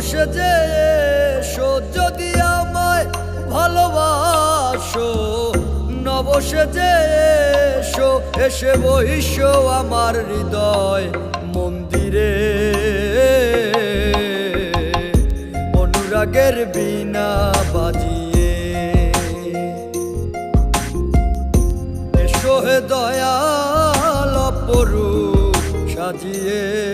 সেজে এসো, যদি আমায় ভালোবাসো, নবসে যে এসো, এসে বহিষ্য আমার হৃদয় মন্দিরে। অনুরাগের বিনা বাজিয়ে। এসো হে দয়াল অপরূপ, সাজিয়ে।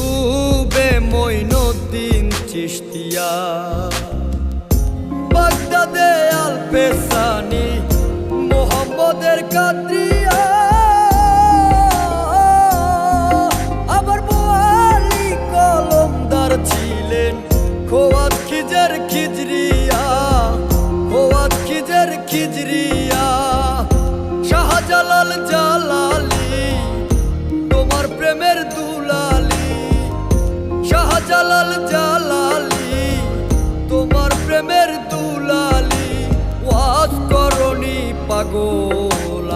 চিস্তিয়া বাগদাদে আল পেসানি মোহাম্মদের কাদ্রিয়া। আবার বোয়ালি কলমদার ছিলেন খোয়াত খিজের খিজরিয়া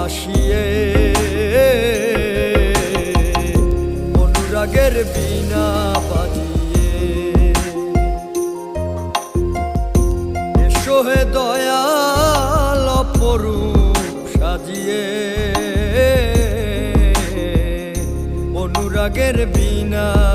আসিয়ে। অনুরাগের বিনা বাজিয়ে। এসো হে দয়াল অপরূপ সাজিয়ে। অনুরাগের বিনা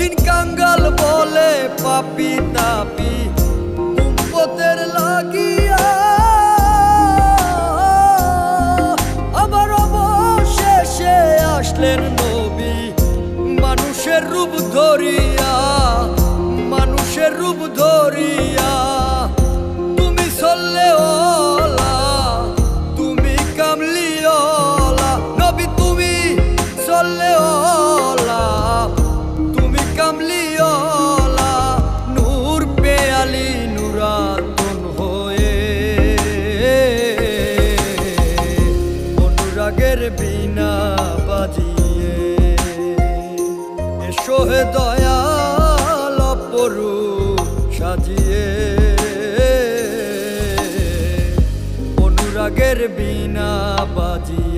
অধীন কাঙ্গাল বলে পাপি তাপি। অনুরাগের বিনা বাজিয়ে। এসো দয়াল অপরূপ সাজিয়ে। অনুরাগের বিনা বাজিয়ে